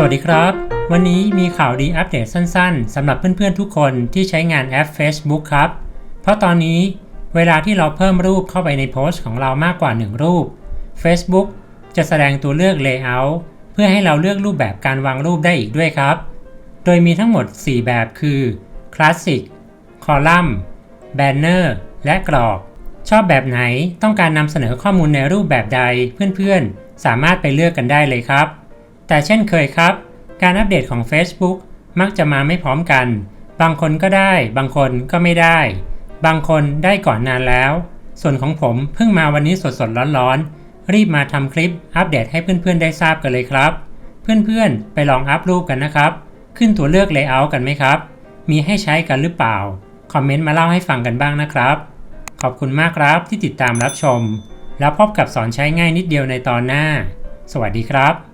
สวัสดีครับ วันนี้มีข่าวดีอัปเดตสั้นๆสำหรับเพื่อนๆทุกคนที่ใช้งานแอป Facebook ครับ เพราะตอนนี้เวลาที่เราเพิ่มรูปเข้าไปในโพสต์ของเรามากกว่า 1 รูป Facebook จะแสดงตัวเลือก Layout เพื่อให้เราเลือกรูปแบบการวางรูปได้อีกด้วยครับ โดยมีทั้งหมด 4 แบบคือ Classic Column Banner และกรอบ ชอบแบบไหนต้องการนำเสนอข้อมูลในรูปแบบใดเพื่อนๆ สามารถไปเลือกกันได้เลยครับ แต่เช่นเคยครับ การอัปเดตของ Facebook มักจะมาไม่พร้อมกัน บางคนก็ได้ บางคนก็ไม่ได้ บางคนได้ก่อนนานแล้ว ส่วนของผมเพิ่งมาวันนี้สดๆร้อนๆ รีบมาทำคลิปอัปเดตให้เพื่อนๆได้ทราบกันเลยครับ เพื่อนๆ ไปลองอัพรูปกันนะครับ ขึ้นตัวเลือก Layout กันไหมครับ มีให้ใช้กันหรือเปล่า คอมเมนต์มาเล่าให้ฟังกันบ้างนะครับ ขอบคุณมากครับที่ติดตามรับชม แล้วพบกับสอนใช้ง่ายนิดเดียวในตอนหน้า สวัสดีครับ